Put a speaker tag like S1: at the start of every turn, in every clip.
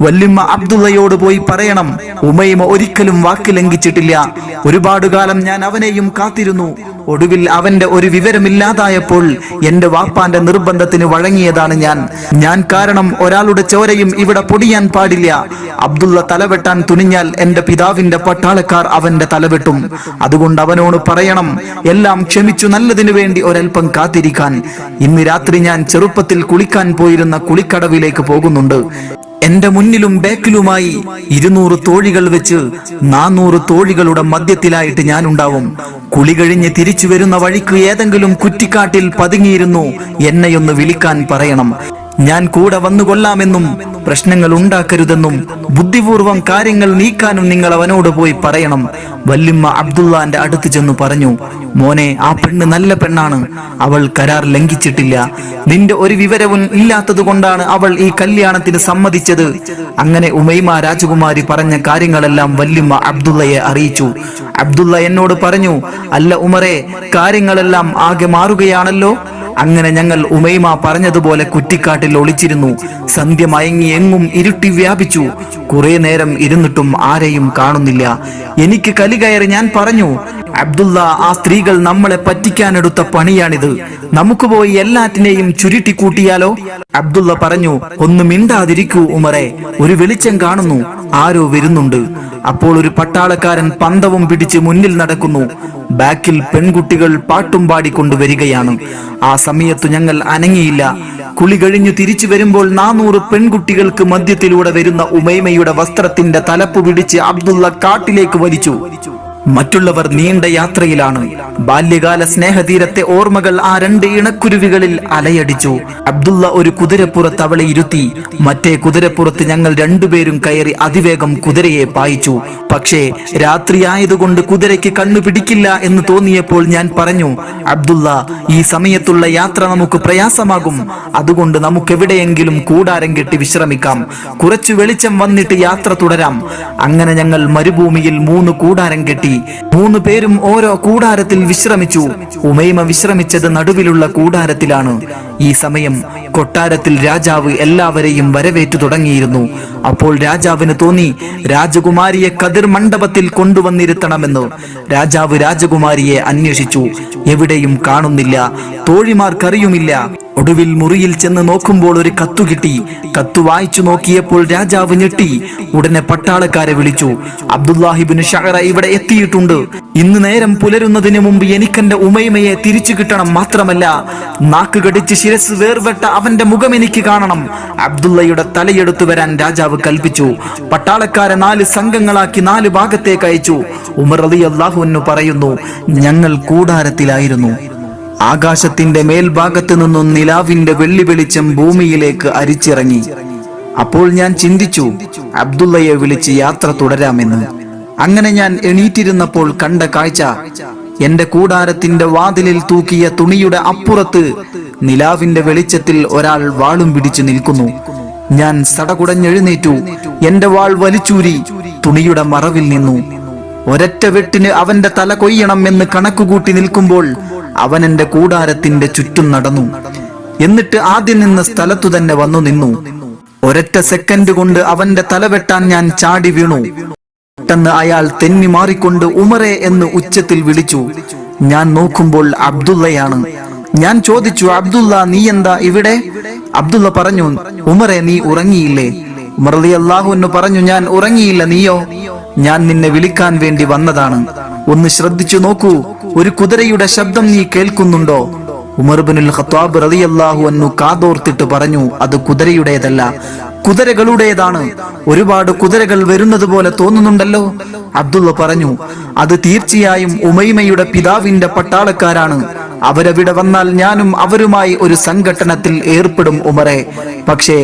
S1: വല്യമ്മ അബ്ദുള്ളയോട് പോയി പറയണം. ഉമൈമ ഒരിക്കലും വാക്ക് ലംഘിച്ചിട്ടില്ല. ഒരുപാട് കാലം ഞാൻ അവനെയും കാത്തിരുന്നു. ഒടുവിൽ അവന്റെ ഒരു വിവരമില്ലാതായപ്പോൾ എന്റെ വാപ്പാന്റെ നിർബന്ധത്തിന് വഴങ്ങിയതാണ് ഞാൻ. ഞാൻ കാരണം ഒരാളുടെ ചോരയും ഇവിടെ പൊടിയാൻ പാടില്ല. അബ്ദുള്ള തലവെട്ടാൻ തുനിഞ്ഞാൽ എന്റെ പിതാവിന്റെ പട്ടാളക്കാർ അവന്റെ തലവെട്ടും അതുകൊണ്ട് അവനോട് പറയണം എല്ലാം ക്ഷമിച്ചു നല്ലതിനു വേണ്ടി ഒരൽപ്പം കാത്തിരിക്കാൻ. ഇന്ന് രാത്രി ഞാൻ ചെറുപ്പത്തിൽ കുളിക്കാൻ പോയിരുന്ന കുളിക്കടവിലേക്ക് പോകുന്നുണ്ട്. എന്റെ മുന്നിലും ബാക്കിലുമായി ഇരുന്നൂറ് തോഴികൾ വെച്ച് നാനൂറ് തോഴികളുടെ മധ്യത്തിലായിട്ട് ഞാനുണ്ടാവും. കുളി കഴിഞ്ഞ് തിരിച്ചു വരുന്ന വഴിക്ക് ഏതെങ്കിലും കുറ്റിക്കാട്ടിൽ പതുങ്ങിയിരുന്നു. എന്നെയൊന്ന് വിളിക്കാൻ പറയണം. ഞാൻ കൂടെ വന്നു കൊള്ളാമെന്നും പ്രശ്നങ്ങൾ ഉണ്ടാക്കരുതെന്നും ബുദ്ധിപൂർവം കാര്യങ്ങൾ നീക്കാനും നിങ്ങൾ അവനോട് പോയി പറയണം. വല്യമ്മ അബ്ദുള്ളാന്റെ അടുത്ത് ചെന്നു പറഞ്ഞു മോനെ ആ പെണ്ണ് നല്ല പെണ്ണാണ്. അവൾ കരാർ ലംഘിച്ചിട്ടില്ല. നിന്റെ ഒരു വിവരവും ഇല്ലാത്തത് കൊണ്ടാണ് അവൾ ഈ കല്യാണത്തിന് സമ്മതിച്ചത്. അങ്ങനെ ഉമൈമ രാജകുമാരി പറഞ്ഞ കാര്യങ്ങളെല്ലാം വല്യമ്മ അബ്ദുള്ളയെ അറിയിച്ചു. അബ്ദുള്ള എന്നോട് പറഞ്ഞു അല്ല ഉമറെ കാര്യങ്ങളെല്ലാം ആകെ മാറുകയാണല്ലോ. അങ്ങനെ ഞങ്ങൾ ഉമൈമ പറഞ്ഞതുപോലെ കുറ്റിക്കാട്ടിൽ ഒളിച്ചിരുന്നു. സന്ധ്യ മയങ്ങി എങ്ങും ഇരുട്ടി വ്യാപിച്ചു. കുറെ നേരം ഇരുന്നിട്ടും ആരെയും കാണുന്നില്ല. എനിക്ക് കലി കയറി ഞാൻ പറഞ്ഞു അബ്ദുള്ള ആ സ്ത്രീകൾ നമ്മളെ പറ്റിക്കാനെടുത്ത പണിയാണിത്. നമുക്ക് പോയി എല്ലാറ്റിനെയും ചുരുട്ടി കൂട്ടിയാലോ? അബ്ദുള്ള പറഞ്ഞു ഒന്ന് മിണ്ടാതിരിക്കൂ ഉമറെ ഒരു വെളിച്ചം കാണുന്നു ആരോ വരുന്നുണ്ട്. അപ്പോൾ ഒരു പട്ടാളക്കാരൻ പന്തവും പിടിച്ച് മുന്നിൽ നടക്കുന്നു. ബാക്കിൽ പെൺകുട്ടികൾ പാട്ടും പാടിക്കൊണ്ട് വരികയാണ്. ആ സമയത്ത് ഞങ്ങൾ അനങ്ങിയില്ല. കുളി കഴിഞ്ഞു തിരിച്ചു വരുമ്പോൾ നാനൂറ് പെൺകുട്ടികൾക്ക് മധ്യത്തിലൂടെ വരുന്ന ഉമൈമയുടെ വസ്ത്രത്തിന്റെ തലപ്പ് പിടിച്ച് അബ്ദുള്ള കാട്ടിലേക്ക് വലിച്ചു. മറ്റുള്ളവർ നീണ്ട യാത്രയിലാണ്. ബാല്യകാല സ്നേഹതീരത്തെ ഓർമ്മകൾ ആ രണ്ട് ഇണക്കുരുവികളിൽ അലയടിച്ചു. അബ്ദുള്ള ഒരു കുതിരപ്പുറത്ത് അവളെ ഇരുത്തി. മറ്റേ കുതിരപ്പുറത്ത് ഞങ്ങൾ രണ്ടുപേരും കയറി അതിവേഗം കുതിരയെ പായിച്ചു. പക്ഷേ രാത്രിയായതുകൊണ്ട് കുതിരയ്ക്ക് കണ്ണു പിടിക്കില്ല എന്ന് തോന്നിയപ്പോൾ ഞാൻ പറഞ്ഞു അബ്ദുള്ള ഈ സമയത്തുള്ള യാത്ര നമുക്ക് പ്രയാസമാകും. അതുകൊണ്ട് നമുക്ക് എവിടെയെങ്കിലും കൂടാരം കെട്ടി വിശ്രമിക്കാം. കുറച്ചു വെളിച്ചം വന്നിട്ട് യാത്ര തുടരാം. അങ്ങനെ ഞങ്ങൾ മരുഭൂമിയിൽ മൂന്ന് കൂടാരം കെട്ടി. മൂന്ന് പേരും ഓരോ കൂടാരത്തിൽ വിശ്രമിച്ചു. ഉമൈമ വിശ്രമിച്ചത് നടുവിലുള്ള കൂടാരത്തിലാണ്. ഈ സമയം കൊട്ടാരത്തിൽ രാജാവ് എല്ലാവരെയും വരവേറ്റു തുടങ്ങിയിരുന്നു. അപ്പോൾ രാജാവിന് തോന്നി രാജകുമാരിയെ കതിർ മണ്ഡപത്തിൽ കൊണ്ടുവന്നിരുത്തണമെന്ന്. രാജാവ് രാജകുമാരിയെ അന്വേഷിച്ചു. എവിടെയും കാണുന്നില്ല തോഴിമാർക്കറിയുമില്ല. ഒടുവിൽ മുറിയിൽ ചെന്ന് നോക്കുമ്പോൾ ഒരു കത്തു കിട്ടി. കത്തു വായിച്ചു നോക്കിയപ്പോൾ രാജാവ് ഞെട്ടി. ഉടനെ പട്ടാളക്കാരെ വിളിച്ചു. അബ്ദുല്ലാഹിബിന് ഷഹറ ഇവിടെ എത്തിയിട്ടുണ്ട്. ഇന്ന് നേരം പുലരുന്നതിന് മുമ്പ് എനിക്കെന്റെ ഉമൈമയെ തിരിച്ചു കിട്ടണം മാത്രമല്ല നാക്ക് കടിച്ച് ശിരസ് വേർവെട്ട അവന്റെ മുഖം എനിക്ക് കാണണം. അബ്ദുള്ളയുടെ തലയെടുത്തു വരാൻ രാജാവ് കൽപ്പിച്ചു. പട്ടാളക്കാരെ നാല് സംഘങ്ങളാക്കി നാല് ഭാഗത്തേക്ക് അയച്ചു. ഉമർ അലി അള്ളാഹു പറയുന്നു ഞങ്ങൾ കൂടാരത്തിലായിരുന്നു. ആകാശത്തിന്റെ മേൽഭാഗത്ത് നിന്നും നിലാവിന്റെ വെള്ളി വെളിച്ചം ഭൂമിയിലേക്ക് അരിച്ചിറങ്ങി. അപ്പോൾ ഞാൻ ചിന്തിച്ചു അബ്ദുള്ളയെ വിളിച്ച് യാത്ര തുടരാമെന്ന്. അങ്ങനെ ഞാൻ എണീറ്റിരുന്നപ്പോൾ കണ്ട കാഴ്ച എന്റെ കൂടാരത്തിന്റെ വാതിലിൽ തൂക്കിയ തുണിയുടെ അപ്പുറത്ത് നിലാവിന്റെ വെളിച്ചത്തിൽ ഒരാൾ വാളും പിടിച്ചു നിൽക്കുന്നു. ഞാൻ സടകുടഞ്ഞെഴുന്നേറ്റു. എന്റെ വാൾ വലിച്ചൂരി തുണിയുടെ മറവിൽ നിന്നു. ഒരറ്റ വെട്ടിന് അവന്റെ തല കൊയ്യണം എന്ന് കണക്കുകൂട്ടി നിൽക്കുമ്പോൾ അവൻ എന്റെ കൂടാരത്തിന്റെ ചുറ്റും നടന്നു. എന്നിട്ട് ആദ്യം നിന്ന സ്ഥലത്തു തന്നെ വന്നു നിന്നു. ഒരറ്റ സെക്കൻഡ് കൊണ്ട് അവന്റെ തല വെട്ടാൻ ഞാൻ ചാടി വീണു. പെട്ടെന്ന് അയാൾ തെന്നി മാറിക്കൊണ്ട് ഉമറെ എന്ന് ഉച്ചത്തിൽ വിളിച്ചു. ഞാൻ നോക്കുമ്പോൾ അബ്ദുള്ളയാണ്. ഞാൻ ചോദിച്ചു അബ്ദുള്ള നീ എന്താ ഇവിടെ? അബ്ദുള്ള പറഞ്ഞു ഉമറെ നീ ഉറങ്ങിയില്ലേ? ഉമർ അലി അള്ളാഹു എന്ന് പറഞ്ഞു ഞാൻ ഉറങ്ങിയില്ല നീയോ? ഞാൻ നിന്നെ വിളിക്കാൻ വേണ്ടി വന്നതാണ്. ഒന്ന് ശ്രദ്ധിച്ചു നോക്കൂ. ഒരു കുതിരയുടെ ശബ്ദം നീ കേൾക്കുന്നുണ്ടോ? ഉമർബിനുൽ ഖത്താബ് റളിയല്ലാഹു അന്നു കാതോർത്തിട്ട് പറഞ്ഞു അത് കുതിരയുടേതല്ല കുതിരകളുടേതാണ്. ഒരുപാട് കുതിരകൾ വരുന്നത് പോലെ തോന്നുന്നുണ്ടല്ലോ. അബ്ദുള്ള പറഞ്ഞു അത് തീർച്ചയായും ഉമൈമയുടെ പിതാവിന്റെ പട്ടാളക്കാരാണ്. അവരവിടെ വന്നാൽ ഞാനും അവരുമായി ഒരു സംഘട്ടനത്തിൽ ഏർപ്പെടും ഉമറെ. പക്ഷേ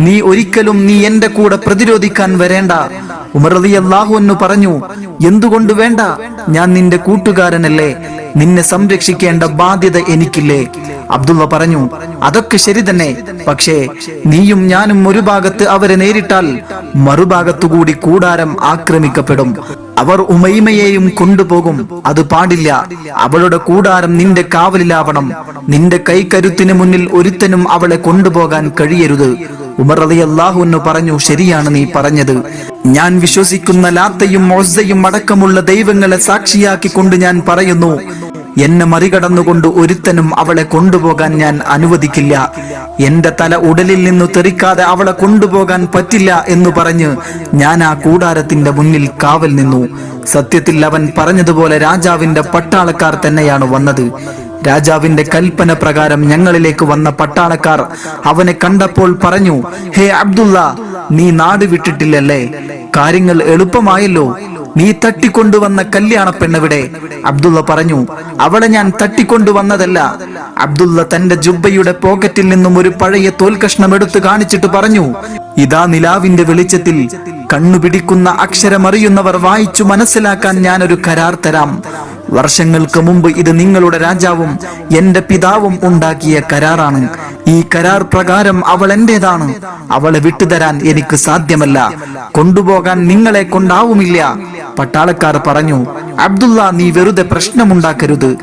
S1: നീ ഒരിക്കലും നീ എന്റെ കൂടെ പ്രതിരോധിക്കാൻ വരേണ്ട. ഉമർ അലി അള്ളാഹു പറഞ്ഞു എന്തുകൊണ്ട് വേണ്ട? ഞാൻ നിന്റെ കൂട്ടുകാരനല്ലേ. നിന്നെ സംരക്ഷിക്കേണ്ട ബാധ്യത എനിക്കില്ലേ? അബ്ദുള്ള പറഞ്ഞു അതൊക്കെ ശരി തന്നെ. പക്ഷേ നീയും ഞാനും ഒരു ഭാഗത്ത് അവരെ നേരിട്ടാൽ മറുഭാഗത്തുകൂടി കൂടാരം ആക്രമിക്കപ്പെടും. അവർ ഉമൈമയെയും കൊണ്ടുപോകും. അത് പാടില്ല. അവളുടെ കൂടാരം നിന്റെ കാവലിലാവണം. നിന്റെ കൈക്കരുത്തിന് മുന്നിൽ ഒരുത്തനും അവളെ കൊണ്ടുപോകാൻ കഴിയരുത്. ഉമർ അലി പറഞ്ഞു ശരിയാണ് നീ പറഞ്ഞത്. ഞാൻ വിശ്വസിക്കുന്ന ലാത്തയും മോസയും അടക്കമുള്ള ദൈവങ്ങളെ സാക്ഷിയാക്കിക്കൊണ്ട് ഞാൻ പറയുന്നു എന്നെ മറികടന്നുകൊണ്ട് ഒരുത്തനും അവളെ കൊണ്ടുപോകാൻ ഞാൻ അനുവദിക്കില്ല. എന്റെ തല ഉടലിൽ നിന്നു തെറിക്കാതെ അവളെ കൊണ്ടുപോകാൻ പറ്റില്ല എന്ന് പറഞ്ഞ് ഞാൻ ആ കൂടാരത്തിന്റെ മുന്നിൽ കാവൽ നിന്നു. സത്യത്തിൽ അവൻ പറഞ്ഞതുപോലെ രാജാവിന്റെ പട്ടാളക്കാർ തന്നെയാണ് വന്നത്. രാജാവിന്റെ കൽപ്പന പ്രകാരം ഞങ്ങളിലേക്ക് വന്ന പട്ടാളക്കാർ അവനെ കണ്ടപ്പോൾ പറഞ്ഞു ഹേ അബ്ദുള്ള നീ നാട് വിട്ടിട്ടില്ലല്ലേ? കാര്യങ്ങൾ എളുപ്പമായല്ലോ. നീ തട്ടിക്കൊണ്ടുവന്ന കല്യാണ പെണ്ണെവിടെ അബ്ദുള്ള പറഞ്ഞു അവളെ ഞാൻ തട്ടിക്കൊണ്ടുവന്നതല്ല. അബ്ദുള്ള തന്റെ ജുബ്ബയുടെ പോക്കറ്റിൽ നിന്നും ഒരു പഴയ തോൽക്കഷ്ണം എടുത്ത് കാണിച്ചിട്ട് പറഞ്ഞു ഇതാ നിലാവിന്റെ വെളിച്ചത്തിൽ കണ്ണുപിടിക്കുന്ന അക്ഷരമറിയുന്നവർ വായിച്ചു മനസ്സിലാക്കാൻ ഞാൻ ഒരു കരാർ തരാം. വർഷങ്ങൾക്ക് മുമ്പ് ഇത് നിങ്ങളുടെ രാജാവും എന്റെ പിതാവും ഉണ്ടാക്കിയ കരാറാണ്. ഈ കരാർ പ്രകാരം അവൾ എന്റേതാണ്? അവളെ വിട്ടുതരാൻ എനിക്ക് സാധ്യമല്ല. കൊണ്ടുപോകാൻ നിങ്ങളെ കൊണ്ടാവുമില്ല. പട്ടാളക്കാർ പറഞ്ഞു അബ്ദുള്ള നീ വെറുതെ പ്രശ്നമുണ്ടാക്കരുത്.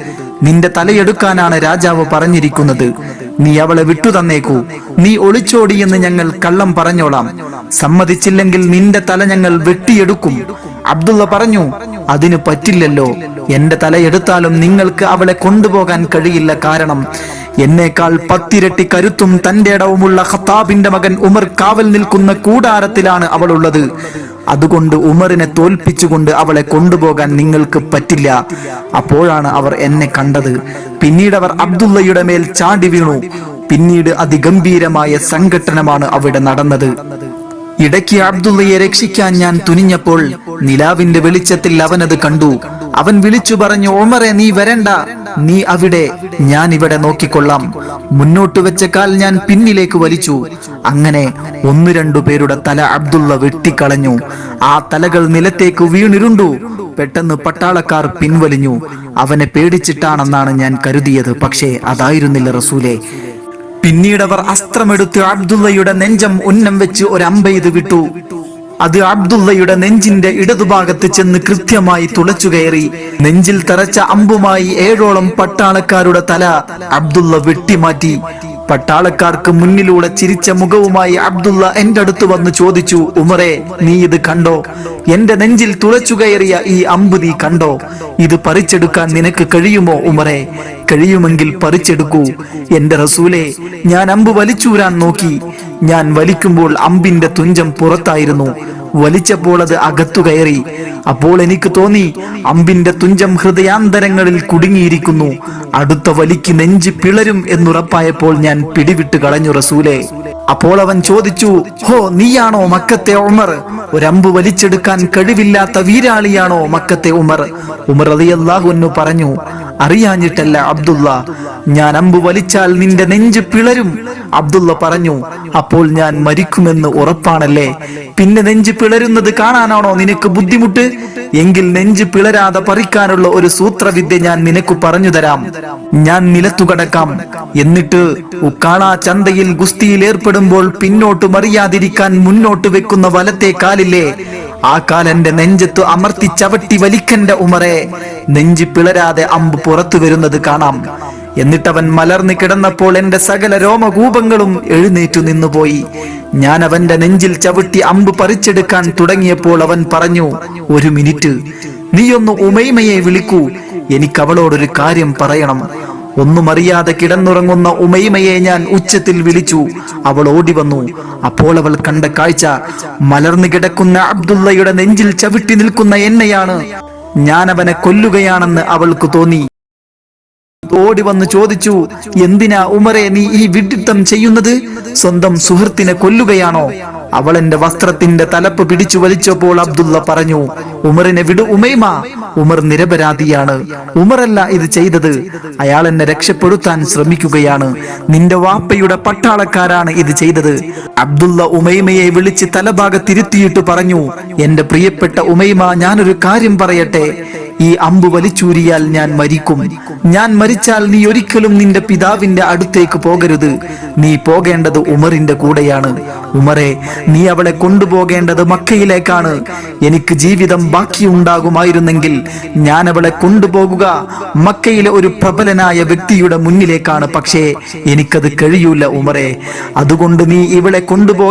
S1: നിന്റെ തലയെടുക്കാനാണ് രാജാവ് പറഞ്ഞിരിക്കുന്നത്. നീ അവളെ വിട്ടു തന്നേക്കൂ നീ ഒളിച്ചോടിയെന്ന് ഞങ്ങൾ കള്ളം പറഞ്ഞോളാം. സമ്മതിച്ചില്ലെങ്കിൽ നിന്റെ തല ഞങ്ങൾ വെട്ടിയെടുക്കും. അബ്ദുള്ള പറഞ്ഞു അതിന് പറ്റില്ലല്ലോ. എന്റെ തലയെടുത്താലും നിങ്ങൾക്ക് അവളെ കൊണ്ടുപോകാൻ കഴിയില്ല കാരണം എന്നേക്കാൾ പത്തിരട്ടി കരുത്തും തന്റെ ഇടവുമുള്ള ഖത്താബിന്റെ മകൻ ഉമർ കാവൽ നിൽക്കുന്ന കൂടാരത്തിലാണ് അവളുള്ളത്. അതുകൊണ്ട് ഉമറിനെ തോൽപ്പിച്ചുകൊണ്ട് അവളെ കൊണ്ടുപോകാൻ നിങ്ങൾക്ക് പറ്റില്ല. അപ്പോഴാണ് അവർ എന്നെ കണ്ടത്. പിന്നീട് അവർ അബ്ദുള്ളയുടെ മേൽ ചാടി വീണു. പിന്നീട് അതിഗംഭീരമായ സംഘട്ടനമാണ് അവിടെ നടന്നത്. ഇടയ്ക്ക് അബ്ദുള്ളയെ രക്ഷിക്കാൻ ഞാൻ തുനിഞ്ഞപ്പോൾ നിലാവിന്റെ വെളിച്ചത്തിൽ അവനത് കണ്ടു. അവൻ വിളിച്ചു പറഞ്ഞു ഓമറെ നീ വരണ്ട. നീ അവിടെ. ഞാൻ ഇവിടെ നോക്കിക്കൊള്ളാം. മുന്നോട്ട് വെച്ച കാൽ ഞാൻ പിന്നിലേക്ക് വലിച്ചു. അങ്ങനെ ഒന്ന് രണ്ടു പേരുടെ തല അബ്ദുള്ള വെട്ടിക്കളഞ്ഞു. ആ തലകൾ നിലത്തേക്ക് വീണിരുണ്ടു. പെട്ടെന്ന് പട്ടാളക്കാർ പിൻവലിഞ്ഞു. അവനെ പേടിച്ചിട്ടാണെന്നാണ് ഞാൻ കരുതിയത്. പക്ഷേ അതായിരുന്നില്ല റസൂലെ. പിന്നീട് അവർ അസ്ത്രമെടുത്ത് അബ്ദുള്ളയുടെ നെഞ്ചം ഉന്നം വെച്ച് ഒരു അമ്പെയ്ത് വിട്ടു. അത് അബ്ദുള്ളയുടെ നെഞ്ചിന്റെ ഇടതുഭാഗത്ത് ചെന്ന് കൃത്യമായി തുളച്ചു കയറി. നെഞ്ചിൽ തറച്ച അമ്പുമായി ഏഴോളം പട്ടാളക്കാരുടെ തല അബ്ദുള്ള വെട്ടിമാറ്റി. പട്ടാളക്കാർക്ക് മുന്നിലൂടെ ചിരിച്ച മുഖവുമായി അബ്ദുള്ള എന്റെ അടുത്ത് വന്ന് ചോദിച്ചു ഉമറെ നീ ഇത് കണ്ടോ? എന്റെ നെഞ്ചിൽ തുളച്ചു കയറിയ ഈ അമ്പു നീ കണ്ടോ? ഇത് പറിച്ചെടുക്കാൻ നിനക്ക് കഴിയുമോ ഉമറെ? കഴിയുമെങ്കിൽ പറിച്ചെടുക്കൂ. എന്റെ റസൂലെ ഞാൻ അമ്പ് വലിച്ചൂരാൻ നോക്കി. ഞാൻ വലിക്കുമ്പോൾ അമ്പിന്റെ തുഞ്ചം പുറത്തായിരുന്നു. വലിച്ചപ്പോൾ അത് അകത്തു കയറി. അപ്പോൾ എനിക്ക് തോന്നി അമ്പിന്റെ തുഞ്ചം ഹൃദയാന്തരങ്ങളിൽ കുടുങ്ങിയിരിക്കുന്നു. അടുത്ത വലിക്ക് നെഞ്ച് പിളരും എന്നുറപ്പായപ്പോൾ ഞാൻ പിടിവിട്ട് കളഞ്ഞു റസൂലെ. അപ്പോൾ അവൻ ചോദിച്ചു ഹോ നീയാണോ മക്കത്തെ ഉമർ? ഒരമ്പ് വലിച്ചെടുക്കാൻ കഴിവില്ലാത്ത വീരാളിയാണോ മക്കത്തെ ഉമർ? ഉമർ റളിയല്ലാഹു അൻഹു പറഞ്ഞു അറിയാഞ്ഞിട്ടല്ല അബ്ദുള്ള. ഞാൻ അമ്പ് വലിച്ചാൽ നിന്റെ നെഞ്ച് പിളരും. അബ്ദുള്ള പറഞ്ഞു അപ്പോൾ ഞാൻ മരിക്കുമെന്ന് ഉറപ്പാണല്ലേ? പിന്നെ നെഞ്ച് പിളരുന്നത് കാണാനാണോ നിനക്ക് ബുദ്ധിമുട്ട്? എങ്കിൽ നെഞ്ച് പിളരാതെ പറിക്കാനുള്ള ഒരു സൂത്രവിദ്യ ഞാൻ നിനക്ക് പറഞ്ഞു തരാം. ഞാൻ നിലത്തു കടക്കാം. എന്നിട്ട് ഉക്കാള ചന്തയിൽ ഗുസ്തിയിൽ ഏർപ്പെടുമ്പോൾ പിന്നോട്ട് മറിയാതിരിക്കാൻ മുന്നോട്ട് വെക്കുന്ന വലത്തെ കാലില്ലേ? ആ കാലന്റെ നെഞ്ചത്തു അമർത്തി ചവിട്ടി വലിക്കന്റെ ഉമറെ. നെഞ്ച് പിളരാതെ അമ്പ് പുറത്തു വരുന്നത് കാണാം. എന്നിട്ടവൻ മലർന്നു കിടന്നപ്പോൾ എന്റെ സകല രോമകൂപങ്ങളും എഴുന്നേറ്റു നിന്നുപോയി. ഞാൻ അവന്റെ നെഞ്ചിൽ ചവിട്ടി അമ്പ് പറിച്ചെടുക്കാൻ തുടങ്ങിയപ്പോൾ അവൻ പറഞ്ഞു ഒരു മിനിറ്റ് നീയൊന്ന് ഉമൈമയെ വിളിക്കൂ. എനിക്ക് അവളോടൊരു കാര്യം പറയണം. ഒന്നും അറിയാതെ കിടന്നുറങ്ങുന്ന ഉമൈമയെ ഞാൻ ഉച്ചത്തിൽ വിളിച്ചു. അവൾ ഓടി വന്നു. അപ്പോൾ അവൾ കണ്ട കാഴ്ച മലർന്നു കിടക്കുന്ന അബ്ദുള്ളയുടെ നെഞ്ചിൽ ചവിട്ടി നിൽക്കുന്ന എന്നെയാണ്. ഞാൻ അവനെ കൊല്ലുകയാണെന്ന് അവൾക്ക് തോന്നി. ഓടി വന്ന് ചോദിച്ചു എന്തിനാ ഉമറെ നീ ഈ വിഡിത്തം ചെയ്യുന്നത്? സ്വന്തം സുഹൃത്തിനെ കൊല്ലുകയാണോ? അവൾ എന്റെ വസ്ത്രത്തിന്റെ തലപ്പ് പിടിച്ചു വലിച്ചപ്പോൾ അബ്ദുള്ള പറഞ്ഞു ഉമറിനെ വിടു ഉമൈമ. ഉമർ നിരപരാധിയാണ്. ഉമറല്ല ഇത് ചെയ്തത്. അയാൾ എന്നെ രക്ഷപ്പെടുത്താൻ ശ്രമിക്കുകയാണ്. നിന്റെ വാപ്പയുടെ പട്ടാളക്കാരാണ് ഇത് ചെയ്തത്. അബ്ദുള്ള ഉമൈമയെ വിളിച്ച് തലഭാഗത്തിരുത്തിയിട്ട് പറഞ്ഞു എന്റെ പ്രിയപ്പെട്ട ഉമൈമ ഞാനൊരു കാര്യം പറയട്ടെ. ഈ അമ്പ് വലിച്ചൂരിയാൽ ഞാൻ മരിക്കും. ഞാൻ മരിച്ചാൽ നീ ഒരിക്കലും നിന്റെ പിതാവിന്റെ അടുത്തേക്ക് പോകരുത്. നീ പോകേണ്ടത് ഉമറിന്റെ കൂടെയാണ്. ഉമറെ നീ അവളെ കൊണ്ടുപോകേണ്ടത് മക്കയിലേക്കാണ്. എനിക്ക് ജീവിതം ബാക്കിയുണ്ടാകുമായിരുന്നെങ്കിൽ ഞാൻ അവളെ കൊണ്ടുപോകുക. മക്കയിലെ ഒരു പ്രബലനായ വ്യക്തിയുടെ മുന്നിലേക്കാണ്. പക്ഷേ എനിക്കത് കഴിയൂല ഉമറെ. അതുകൊണ്ട് നീ ഇവളെ കൊണ്ടുപോ